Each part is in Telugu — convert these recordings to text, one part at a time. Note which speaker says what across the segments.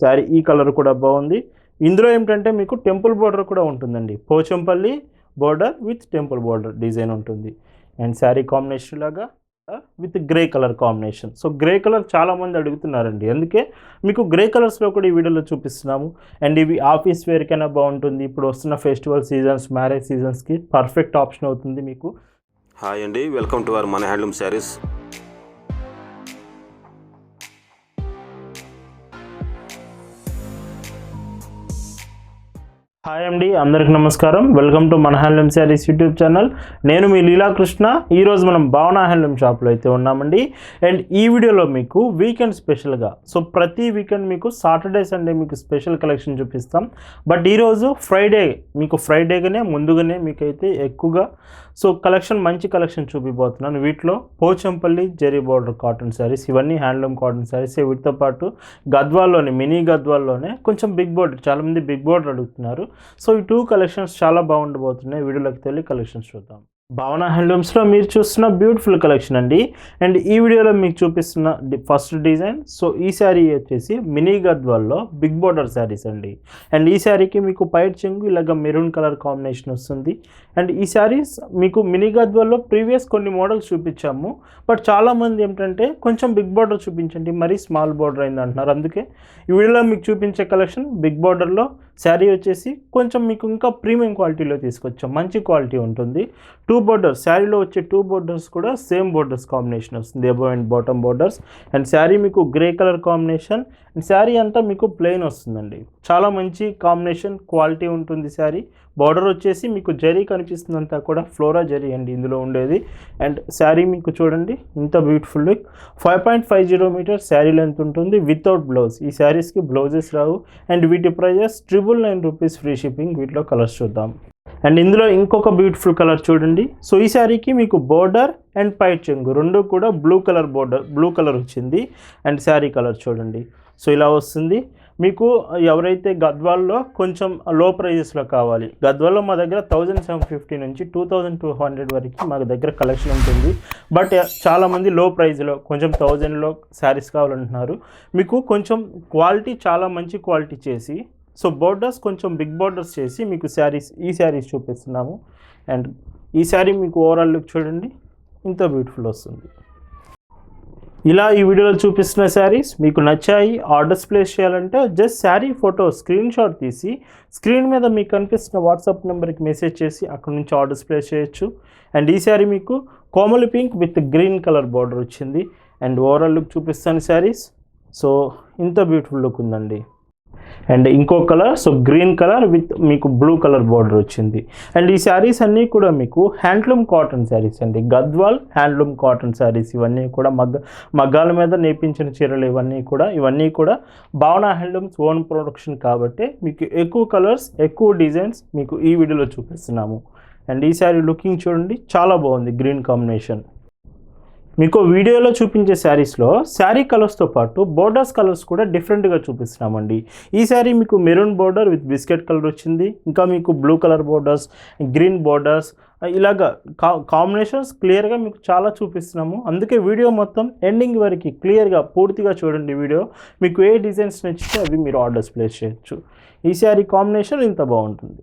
Speaker 1: శారీ ఈ కలర్ కూడా బాగుంది. ఇందులో ఏమిటంటే మీకు టెంపుల్ బోర్డర్ కూడా ఉంటుందండి. Pochampally border with temple border design ఉంటుంది. అండ్ శారీ కాంబినేషన్ లాగా with grey colour combination. So grey colour చాలామంది అడుగుతున్నారండి. అందుకే మీకు గ్రే కలర్స్లో కూడా ఈ వీడియోలో చూపిస్తున్నాము. అండ్ ఇవి ఆఫీస్ వేర్కైనా బాగుంటుంది. ఇప్పుడు వస్తున్న ఫెస్టివల్ సీజన్స్ మ్యారేజ్ సీజన్స్కి పర్ఫెక్ట్ ఆప్షన్ అవుతుంది మీకు.
Speaker 2: హాయ్ అండి. వెల్కమ్ టు అవర్ మన హ్యాండ్లూమ్ శారీస్.
Speaker 1: హాయ్ అండి అందరికి నమస్కారం. వెల్కమ్ టు మన హ్యాండ్లూమ్ శారీస్ యూట్యూబ్ ఛానల్. నేను మీ లీలాకృష్ణ ఈరోజు మనం భావన హ్యాండ్లూమ్ షాప్లో అయితే ఉన్నామండి. అండ్ ఈ వీడియోలో మీకు వీకెండ్ స్పెషల్గా సో ప్రతి వీకెండ్ మీకు సాటర్డే సండే మీకు స్పెషల్ కలెక్షన్ చూపిస్తాం. బట్ ఈరోజు ఫ్రైడే మీకు ఫ్రైడేగానే ముందుగానే మీకైతే ఎక్కువగా సో కలెక్షన్ మంచి కలెక్షన్ చూపిపోతున్నాను. వీటిలో పోచంపల్లి జెరీ బార్డర్ కాటన్ శారీస్ ఇవన్నీ హ్యాండ్లూమ్ కాటన్ శారీస్. వీటితో పాటు గద్వాల్లోనే మినీ గద్వాల్లోనే కొంచెం బిగ్ బోర్డర్ చాలామంది బిగ్ బోర్డర్ అడుగుతున్నారు. సో ఈ టూ కలెక్షన్స్ చాలా బాగుండబోతున్నాయి. వీడియోలోకి వెళ్ళి కలెక్షన్స్ చూద్దాం. భావన హ్యాండ్లూమ్స్లో మీరు చూస్తున్న బ్యూటిఫుల్ కలెక్షన్ అండి. అండ్ ఈ వీడియోలో మీకు చూపిస్తున్న ఫస్ట్ డిజైన్ సో ఈ శారీ వచ్చేసి మినీ గద్వాల్లో బిగ్ బోర్డర్ శారీస్ అండి. అండ్ ఈ శారీకి మీకు పైట్ చెంగు ఇలాగ మెరూన్ కలర్ కాంబినేషన్ వస్తుంది. అండ్ ఈ శారీస్ మీకు మినీ గద్వాల్లో ప్రీవియస్ కొన్ని మోడల్స్ చూపించాము. బట్ చాలామంది ఏంటంటే కొంచెం బిగ్ బోర్డర్ చూపించండి మరీ స్మాల్ బోర్డర్ అయింది అంటున్నారు అందుకే ఈ వీడియోలో మీకు చూపించే కలెక్షన్ బిగ్ బార్డర్లో శారీ వచ్చేసి కొంచెం మీకు ఇంకా ప్రీమియం క్వాలిటీలో తీసుకొచ్చాం. మంచి క్వాలిటీ ఉంటుంది. టూ బోర్డర్స్ శారీలో వచ్చే టూ బోర్డర్స్ కూడా సేమ్ బోర్డర్స్ కాంబినేషన్ వస్తుంది. Above and bottom borders and sari మీకు grey colour combination and sari అంతా మీకు ప్లెయిన్ వస్తుందండి. చాలా మంచి కాంబినేషన్ క్వాలిటీ ఉంటుంది శారీ. బార్డర్ వచ్చేసి మీకు జరీ కనిపిస్తుందంతా కూడా ఫ్లోరా జరీ అండి ఇందులో ఉండేది. అండ్ శారీ మీకు చూడండి ఇంత beautiful look five point five zero metre sari length ఉంటుంది వితౌట్ బ్లౌజ్ ఈ శారీస్కి బ్లౌజెస్ రావు. అండ్ వీటి prices triple nine rupees free shipping వీటిలో కలర్స్ చూద్దాం. అండ్ ఇందులో ఇంకొక బ్యూటిఫుల్ కలర్ చూడండి. సో ఈ శారీకి మీకు బోర్డర్ అండ్ పైట్ చెంగు రెండు కూడా blue colour border blue colour వచ్చింది. అండ్ శారీ కలర్ చూడండి. సో ఇలా వస్తుంది. మీకు ఎవరైతే గద్వాల్లో కొంచెం లో ప్రైజెస్లో కావాలి గద్వాల్లో మా దగ్గర థౌజండ్ సెవెన్ ఫిఫ్టీ నుంచి టూ థౌజండ్ టూ హండ్రెడ్ వరకు మా దగ్గర కలెక్షన్ ఉంటుంది. బట్ చాలామంది లో ప్రైజ్లో కొంచెం థౌజండ్లో శారీస్ కావాలంటున్నారు. మీకు కొంచెం క్వాలిటీ చాలా మంచి క్వాలిటీ చేసి సో బోర్డర్స్ కొంచెం బిగ్ బోర్డర్స్ చేసి మీకు శారీస్ ఈ శారీస్ చూపిస్తున్నాము. అండ్ ఈ శారీ మీకు ఓవరాల్ లుక్ చూడండి ఇంత బ్యూటిఫుల్ వస్తుంది. ఇలా ఈ వీడియోలో చూపిస్తున్న శారీస్ మీకు నచ్చాయి ఆర్డర్స్ ప్లేస్ చేయాలంటే just sari photo screenshot తీసి స్క్రీన్ మీద మీకు కనిపిస్తున్న వాట్సాప్ నెంబర్కి మెసేజ్ చేసి అక్కడ నుంచి ఆర్డర్స్ ప్లేస్ చేయొచ్చు. అండ్ ఈ శారీ మీకు Komali pink with green colour border వచ్చింది. అండ్ ఓవరాల్ లుక్ చూపిస్తాను శారీస్. సో ఇంత బ్యూటిఫుల్ లుక్ ఉందండి. అండ్ ఇంకో colour so green colour with మీకు బ్లూ కలర్ బార్డర్ వచ్చింది. అండ్ ఈ శారీస్ అన్నీ కూడా మీకు హ్యాండ్లూమ్ కాటన్ శారీస్ అండి. గద్వాల్ హ్యాండ్లూమ్ కాటన్ శారీస్ ఇవన్నీ కూడా మగ్గ మగ్గాల మీద నేపించిన చీరలు ఇవన్నీ కూడా ఇవన్నీ కూడా భావన హ్యాండ్లూమ్స్ ఓన్ ప్రొడక్షన్ కాబట్టి మీకు ఎక్కువ కలర్స్ ఎక్కువ డిజైన్స్ మీకు ఈ వీడియోలో చూపిస్తున్నాము. అండ్ ఈ శారీ లుకింగ్ చూడండి చాలా బాగుంది గ్రీన్ కాంబినేషన్. మీకు వీడియోలో చూపించే శారీస్లో శారీ కలర్స్తో పాటు బోర్డర్స్ కలర్స్ కూడా డిఫరెంట్గా చూపిస్తున్నామండి. ఈ శారీ మీకు maroon border with biscuit colour వచ్చింది. ఇంకా మీకు blue colour borders green borders ఇలాగ కా కాంబినేషన్స్ క్లియర్గా మీకు చాలా చూపిస్తున్నాము. అందుకే వీడియో మొత్తం ఎండింగ్ వరకు క్లియర్గా పూర్తిగా చూడండి వీడియో. మీకు ఏ డిజైన్స్ నచ్చితే అవి మీరు ఆర్డర్స్ ప్లేస్ చేయొచ్చు. ఈ శారీ కాంబినేషన్ ఇంత బాగుంటుంది.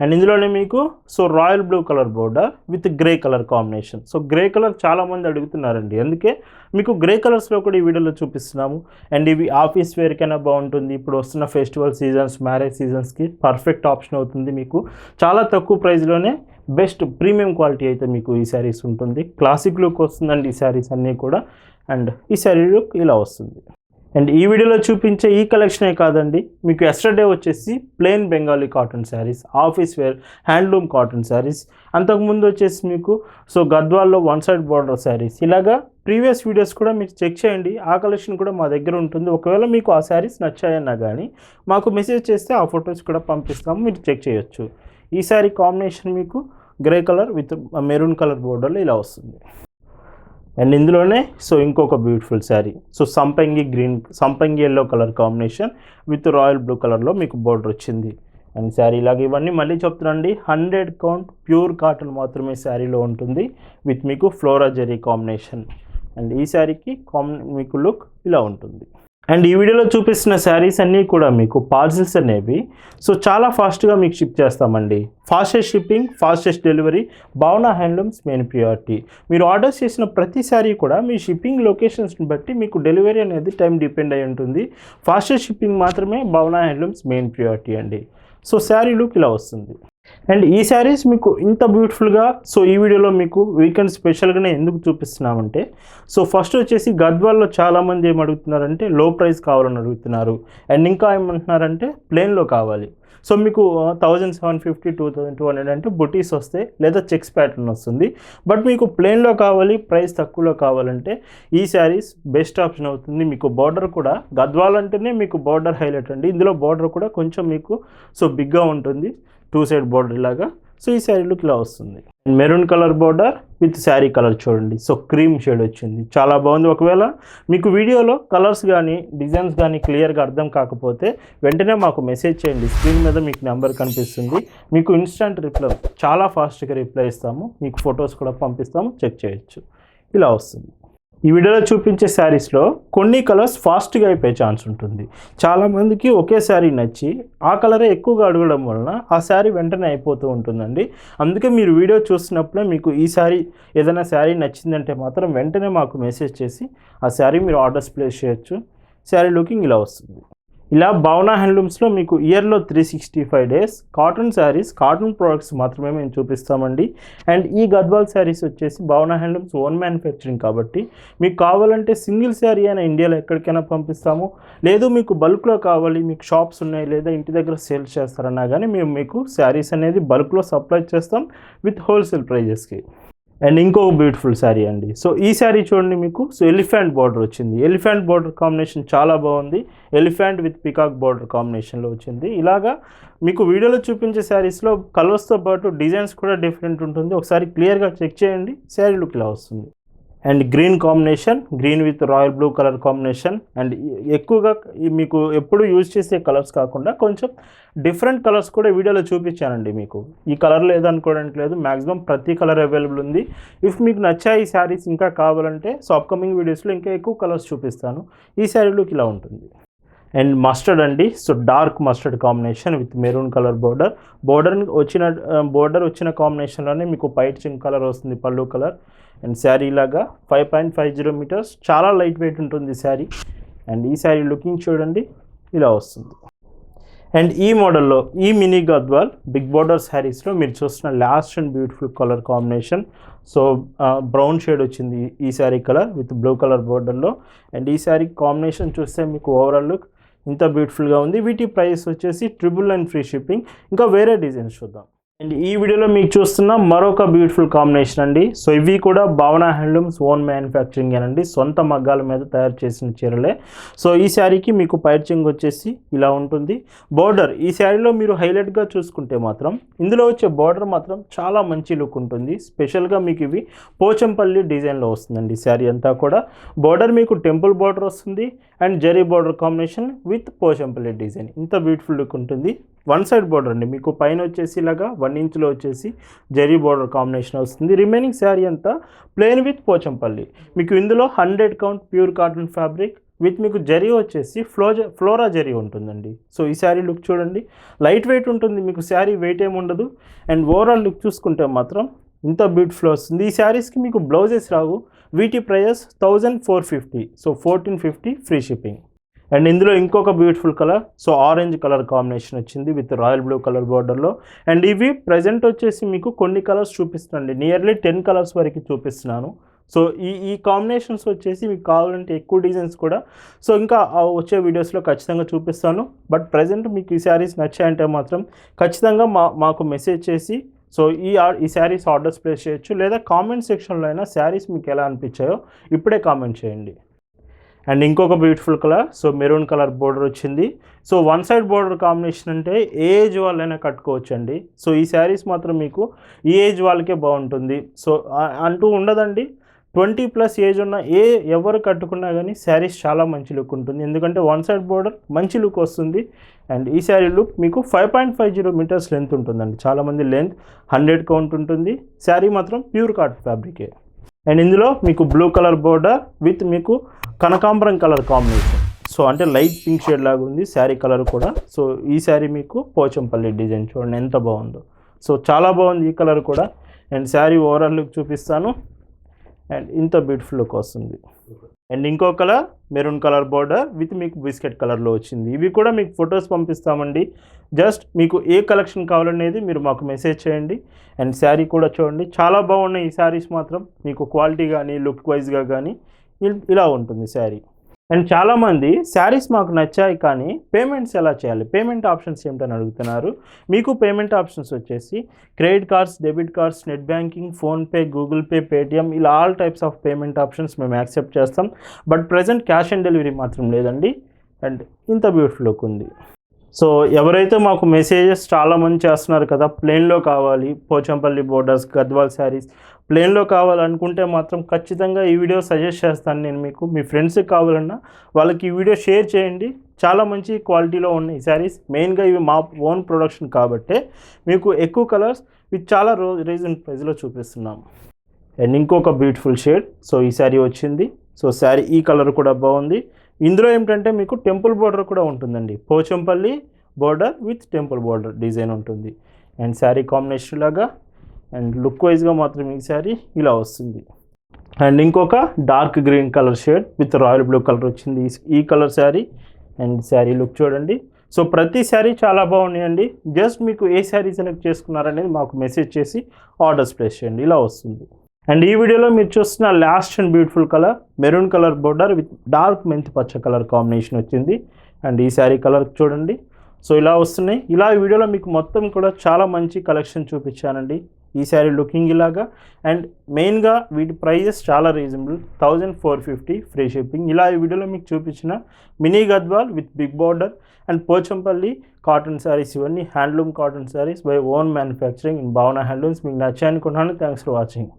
Speaker 1: అండ్ ఇందులోనే మీకు so royal blue colour border with grey colour combination so grey colour చాలామంది అడుగుతున్నారండి. అందుకే మీకు గ్రే కలర్స్లో కూడా ఈ వీడియోలో చూపిస్తున్నాము. అండ్ ఇవి ఆఫీస్ వేర్కైనా బాగుంటుంది. ఇప్పుడు వస్తున్న ఫెస్టివల్ సీజన్స్ మ్యారేజ్ సీజన్స్కి పర్ఫెక్ట్ ఆప్షన్ అవుతుంది మీకు. చాలా తక్కువ ప్రైస్లోనే బెస్ట్ ప్రీమియం క్వాలిటీ అయితే మీకు ఈ శారీస్ ఉంటుంది. క్లాసిక్ లుక్ వస్తుందండి ఈ శారీస్ అన్నీ కూడా. అండ్ ఈ శారీ లుక్ ఇలా వస్తుంది. అండ్ ఈ వీడియోలో చూపించే ఈ కలెక్షనే కాదండి మీకు ఎస్టర్డే వచ్చేసి plain Bengali cotton saris office wear handloom cotton saris అంతకుముందు వచ్చేసి మీకు సో గద్వాల్లో వన్ సైడ్ బార్డర్ శారీస్ ఇలాగా ప్రీవియస్ వీడియోస్ కూడా మీరు చెక్ చేయండి ఆ కలెక్షన్ కూడా మా దగ్గర ఉంటుంది. ఒకవేళ మీకు ఆ శారీస్ నచ్చాయన్నా కానీ మాకు మెసేజ్ చేస్తే ఆ ఫొటోస్ కూడా పంపిస్తాము మీరు చెక్ చేయొచ్చు. ఈ శారీ కాంబినేషన్ మీకు grey colour with maroon colour బోర్డర్లో ఇలా వస్తుంది. అండ్ ఇందులోనే సో ఇంకొక బ్యూటిఫుల్ శారీ సో సంపంగి గ్రీన్ సంపంగి yellow colour combination with royal blue కలర్లో మీకు బోర్డర్ వచ్చింది. అండ్ శారీ ఇలాగ ఇవన్నీ మళ్ళీ చెప్తున్నాండి హండ్రెడ్ కౌంట్ ప్యూర్ కాటన్ మాత్రమే శారీలో ఉంటుంది విత్ మీకు ఫ్లోరా జెరీ కాంబినేషన్ అండ్ ఈ శారీకి కాంబి మీకు లుక్ ఇలా ఉంటుంది. అండ్ ఈ వీడియోలో చూపిస్తున్న శారీస్ అన్నీ కూడా మీకు పార్సిల్స్ అనేవి. సో చాలా ఫాస్ట్గా మీకు షిప్ చేస్తామండి. Fastest shipping fastest delivery Bhavana handlooms main priority. మీరు ఆర్డర్ చేసిన ప్రతి శారీ కూడా మీ షిప్పింగ్ లొకేషన్స్ని బట్టి మీకు డెలివరీ అనేది టైం డిపెండ్ అయి ఉంటుంది. ఫాస్టెస్ట్ షిప్పింగ్ మాత్రమే భావన హ్యాండ్లూమ్స్ మెయిన్ ప్రియారిటీ అండి. సో శారీ లుక్ ఇలా వస్తుంది. అండ్ ఈ శారీస్ మీకు ఇంత బ్యూటిఫుల్గా సో ఈ వీడియోలో మీకు వీకెండ్ స్పెషల్గానే ఎందుకు చూపిస్తున్నామంటే సో ఫస్ట్ వచ్చేసి గద్వాల్లో చాలామంది ఏం అడుగుతున్నారంటే లో ప్రైస్ కావాలని అడుగుతున్నారు. అండ్ ఇంకా ఏమంటున్నారంటే ప్లేన్లో కావాలి. సో మీకు thousand seven fifty two thousand two hundred అంటే బుటీస్ వస్తాయి లేదా చెక్స్ ప్యాటర్న్ వస్తుంది. బట్ మీకు ప్లేన్లో కావాలి ప్రైస్ తక్కువలో కావాలంటే ఈ శారీస్ బెస్ట్ ఆప్షన్ అవుతుంది. మీకు బార్డర్ కూడా గద్వాల్ అంటేనే మీకు బార్డర్ హైలైట్ అండి. ఇందులో బార్డర్ కూడా కొంచెం మీకు సో బిగ్గా ఉంటుంది. టూ సైడ్ బార్డర్ లాగా. సో ఈ శారీ లుక్ ఇలా వస్తుంది. Maroon colour border with sari colour చూడండి. సో క్రీమ్ షేడ్ వచ్చింది. చాలా బాగుంది. ఒకవేళ మీకు వీడియోలో కలర్స్ కానీ డిజైన్స్ కానీ క్లియర్గా అర్థం కాకపోతే వెంటనే మాకు మెసేజ్ చేయండి. స్క్రీన్ మీద మీకు నెంబర్ కనిపిస్తుంది. మీకు ఇన్స్టంట్ రిప్లై చాలా ఫాస్ట్గా రిప్లై ఇస్తాము. మీకు ఫొటోస్ కూడా పంపిస్తాము. చెక్ చేయొచ్చు. ఇలా వస్తుంది. ఈ వీడియోలో చూపించే శారీస్లో కొన్ని కలర్స్ ఫాస్ట్గా అయిపోయే ఛాన్స్ ఉంటుంది. చాలామందికి ఒకే శారీ నచ్చి ఆ కలరే ఎక్కువగా అడగడం వలన ఆ శారీ వెంటనే అయిపోతూ ఉంటుందండి. అందుకే మీరు వీడియో చూసినప్పుడే మీకు ఈ శారీ ఏదైనా శారీ నచ్చిందంటే మాత్రం వెంటనే మాకు మెసేజ్ చేసి ఆ శారీ మీరు ఆర్డర్స్ ప్లేస్ చేయొచ్చు. శారీ లుకింగ్ ఇలా వస్తుంది. ఇలా భావన హ్యాండ్లూమ్స్లో మీకు ఇయర్లో three sixty five days cotton saris cotton products మాత్రమే మేము చూపిస్తామండి. అండ్ ఈ గద్వాల్ శారీస్ వచ్చేసి భావన హ్యాండ్లూమ్స్ ఓన్ మ్యానుఫ్యాక్చరింగ్ కాబట్టి మీకు కావాలంటే సింగిల్ శారీ అయినా ఇండియాలో ఎక్కడికైనా పంపిస్తాము. లేదు మీకు బల్క్లో కావాలి మీకు షాప్స్ ఉన్నాయి లేదా ఇంటి దగ్గర సేల్ చేస్తారన్నా కానీ మేము మీకు శారీస్ అనేది బల్క్లో సప్లై చేస్తాం విత్ హోల్సేల్ ప్రైజెస్కి అండ్ ఇంకొక బ్యూటిఫుల్ శారీ అండి. సో ఈ శారీ చూడండి మీకు. సో ఎలిఫెంట్ బార్డర్ వచ్చింది. ఎలిఫెంట్ బార్డర్ కాంబినేషన్ చాలా బాగుంది. ఎలిఫెంట్ విత్ పికాక్ బార్డర్ కాంబినేషన్లో వచ్చింది. ఇలాగా మీకు వీడియోలో చూపించే శారీస్లో కలర్స్తో పాటు డిజైన్స్ కూడా డిఫరెంట్ ఉంటుంది. ఒకసారి క్లియర్గా చెక్ చేయండి. శారీ లుక్ ఇలా వస్తుంది. And green combination green with royal blue colour combination. And ఎక్కువగా ఈ మీకు ఎప్పుడు యూజ్ చేసే కలర్స్ కాకుండా కొంచెం డిఫరెంట్ కలర్స్ కూడా వీడియోలో చూపించానండి మీకు. ఈ కలర్ లేదనుకోవడానికి లేదు మ్యాక్సిమం ప్రతి కలర్ అవైలబుల్ ఉంది. ఇఫ్ మీకు నచ్చాయి శారీస్ ఇంకా కావాలంటే సో అప్కమింగ్ వీడియోస్లో ఇంకా ఎక్కువ కలర్స్ చూపిస్తాను. ఈ శారీలోకి ఇలా ఉంటుంది. అండ్ మస్టర్డ్ అండి. So dark mustard combination with maroon colour border. Border వచ్చిన బోర్డర్ వచ్చిన కాంబినేషన్లోనే మీకు పైట్ చింక్ కలర్ వస్తుంది పళ్ళు కలర్. అండ్ శారీ లాగా five point five zero metres. చాలా లైట్ వెయిట్ ఉంటుంది శారీ. అండ్ ఈ శారీ లుకింగ్ చూడండి ఇలా వస్తుంది. అండ్ ఈ మోడల్లో ఈ మినీ గద్వాల్ బిగ్ బోర్డర్ శారీస్లో మీరు చూస్తున్న last and beautiful colour combination. So brown shade వచ్చింది ఈ sari colour with blue colour బోర్డర్లో. అండ్ ఈ శారీ కాంబినేషన్ చూస్తే మీకు ఓవరాల్ లుక్ ఇంత బ్యూటిఫుల్గా ఉంది. వీటి ప్రైస్ వచ్చేసి ట్రిపుల్ అండ్ ఫ్రీ షిప్పింగ్ ఇంకా వేరే డిజైన్స్ చూద్దాం. అండ్ ఈ వీడియోలో మీకు చూస్తున్న మరొక బ్యూటిఫుల్ కాంబినేషన్ అండి. సో ఇవి కూడా భావన హ్యాండ్లూమ్స్ ఓన్ మ్యానుఫ్యాక్చరింగ్ అండి సొంత మగ్గాల మీద తయారు చేసిన చీరలే. సో ఈ శారీకి మీకు పైచింగ్ వచ్చేసి ఇలా ఉంటుంది. బోర్డర్ ఈ శారీలో మీరు హైలైట్గా చూసుకుంటే మాత్రం ఇందులో వచ్చే బార్డర్ మాత్రం చాలా మంచి లుక్ ఉంటుంది. స్పెషల్గా మీకు ఇవి పోచంపల్లి డిజైన్లో వస్తుందండి ఈ శారీ అంతా కూడా. బోర్డర్ మీకు టెంపుల్ బార్డర్ వస్తుంది. And zari border combination with Pochampally design ఇంత బ్యూటిఫుల్ లుక్ ఉంటుంది. వన్ సైడ్ బోర్డర్ అండి. మీకు పైన వచ్చేసి ఇలాగా వన్ ఇంచ్లో వచ్చేసి జరీ బోర్డర్ కాంబినేషన్ వస్తుంది. రిమైనింగ్ శారీ అంతా ప్లెయిన్ విత్ పోచంపల్లి. మీకు ఇందులో hundred count pure cotton fabric with మీకు జరీ వచ్చేసి ఫ్లోజ ఫ్లోరా జరీ ఉంటుందండి. సో ఈ శారీ లుక్ చూడండి. లైట్ వెయిట్ ఉంటుంది. మీకు శారీ వెయిట్ ఏమి ఉండదు. అండ్ ఓవరాల్ లుక్ చూసుకుంటే మాత్రం ఇంత బ్యూటిఫుల్ వస్తుంది. ఈ శారీస్కి మీకు బ్లౌజెస్ రావు. వీటి prices thousand four fifty. So fourteen fifty free shipping. And ఇందులో ఇంకొక beautiful colour so orange colour combination వచ్చింది విత్ రాయల్ బ్లూ కలర్ బార్డర్లో అండ్ ఇవి ప్రజెంట్ వచ్చేసి మీకు కొన్ని కలర్స్ చూపిస్తున్నాండి నియర్లీ టెన్ కలర్స్ వరకు చూపిస్తున్నాను. సో ఈ ఈ కాంబినేషన్స్ వచ్చేసి మీకు కావాలంటే ఎక్కువ డిజైన్స్ కూడా. సో ఇంకా వచ్చే వీడియోస్లో ఖచ్చితంగా చూపిస్తాను. బట్ ప్రజెంట్ మీకు ఈ శారీస్ నచ్చాయంటే మాత్రం ఖచ్చితంగా మా మాకు మెసేజ్ చేసి సో ఈ ఈ శారీస్ ఆర్డర్స్ ప్లేస్ చేయొచ్చు. లేదా కామెంట్ సెక్షన్లో అయినా శారీస్ మీకు ఎలా అనిపించాయో ఇప్పుడే కామెంట్ చేయండి. అండ్ ఇంకొక beautiful colour so maroon colour border వచ్చింది. So one side border combination అంటే ఏ ఏజ్ వాళ్ళైనా కట్టుకోవచ్చు అండి సో ఈ శారీస్ మాత్రం మీకు ఈ ఏజ్ వాళ్ళకే బాగుంటుంది. సో అంటూ ఉండదండి. ట్వంటీ ప్లస్ ఏజ్ ఉన్న ఏ ఎవరు కట్టుకున్నా కానీ శారీస్ చాలా మంచి లుక్ ఉంటుంది. ఎందుకంటే వన్ సైడ్ బోర్డర్ మంచి లుక్ వస్తుంది. అండ్ ఈ శారీ లుక్ మీకు five point five zero metres length ఉంటుందండి. చాలామంది లెంత్ హండ్రెడ్ కౌంట్ ఉంటుంది. శారీ మాత్రం ప్యూర్ కాట్ ఫ్యాబ్రికే అండ్ ఇందులో మీకు బ్లూ కలర్ బోర్డర్ విత్ మీకు కనకాంబరం కలర్ కాంబినేషన్ సో అంటే లైట్ పింక్ షేడ్ లాగా ఉంది శారీ కలర్ కూడా. సో ఈ శారీ మీకు పోచంపల్లి డిజైన్ చూడండి ఎంత బాగుందో. సో చాలా బాగుంది ఈ కలర్ కూడా. అండ్ శారీ ఓవరాల్ లుక్ చూపిస్తాను. అండ్ ఇంత బ్యూటిఫుల్ లుక్ వస్తుంది. అండ్ ఇంకో colour maroon colour border with మీకు బిస్కెట్ కలర్లో వచ్చింది. ఇవి కూడా మీకు ఫొటోస్ పంపిస్తామండి. జస్ట్ మీకు ఏ కలెక్షన్ కావాలనేది మీరు మాకు మెసేజ్ చేయండి. అండ్ శారీ కూడా చూడండి. చాలా బాగున్నాయి ఈ శారీస్ మాత్రం. మీకు క్వాలిటీ కానీ లుక్ వైజ్గా కానీ ఇలా ఉంటుంది శారీ. అండ్ చాలామంది శారీస్ మాకు నచ్చాయి కానీ పేమెంట్స్ ఎలా చేయాలి? పేమెంట్ ఆప్షన్స్ ఏమిటని అడుగుతున్నారు. మీకు పేమెంట్ ఆప్షన్స్ వచ్చేసి credit cards debit cards net banking PhonePe Google Pay Paytm ఇలా all types of payment options మేము యాక్సెప్ట్ చేస్తాం. But present cash on delivery మాత్రం లేదండి. అండ్ ఇంత బ్యూటిఫుల్ లుక్ ఉంది. సో ఎవరైతే మాకు మెసేజెస్ చాలామంది చేస్తున్నారు కదా ప్లేన్లో కావాలి పోచంపల్లి బోర్డర్స్ గద్వాల్ శారీస్ ప్లేన్లో కావాలనుకుంటే మాత్రం ఖచ్చితంగా ఈ వీడియో సజెస్ట్ చేస్తాను నేను మీకు. మీ ఫ్రెండ్స్కి కావాలన్నా వాళ్ళకి ఈ వీడియో షేర్ చేయండి. చాలా మంచి క్వాలిటీలో ఉన్నాయి శారీస్ మెయిన్గా ఇవి మా ఓన్ ప్రొడక్షన్ కాబట్టే మీకు ఎక్కువ కలర్స్ విత్ చాలా రో రీజన్ ప్రైస్లో చూపిస్తున్నాం అండ్ ఇంకొక బ్యూటిఫుల్ షేడ్ సో ఈ శారీ వచ్చింది. సో శారీ ఈ కలర్ కూడా బాగుంది. ఇందులో ఏమిటంటే మీకు టెంపుల్ బోర్డర్ కూడా ఉంటుందండి. Pochampally border with temple border design ఉంటుంది. అండ్ శారీ కాంబినేషన్ లాగా అండ్ లుక్ వైజ్గా మాత్రం ఈ శారీ ఇలా వస్తుంది. అండ్ ఇంకొక dark green colour shade with royal blue colour వచ్చింది ఈ- colour sari and sari look చూడండి. సో ప్రతి శారీ చాలా బాగున్నాయండి. జస్ట్ మీకు ఏ శారీ సెలెక్ట్ చేసుకున్నారనేది మాకు మెసేజ్ చేసి ఆర్డర్స్ ప్లేస్ చేయండి. ఇలా వస్తుంది. అండ్ ఈ వీడియోలో మీరు చూస్తున్న last and beautiful colour maroon colour border with dark మెంతి పచ్చ కలర్ కాంబినేషన్ వచ్చింది. అండ్ ఈ శారీ కలర్ చూడండి. సో ఇలా వస్తున్నాయి. ఇలా ఈ వీడియోలో మీకు మొత్తం కూడా చాలా మంచి కలెక్షన్ చూపించానండి. ఈ శారీ లుకింగ్ ఇలాగా. అండ్ మెయిన్గా వీటి ప్రైజెస్ చాలా reasonable thousand four fifty free shipping ఇలా ఈ వీడియోలో మీకు చూపించిన mini Gadwal with big border and Pochampally cotton sarees ఇవన్నీ handloom cotton sarees by own manufacturing in Bhavana handlooms మీకు నచ్చాయనుకున్నాను థ్యాంక్స్ ఫర్ వాచింగ్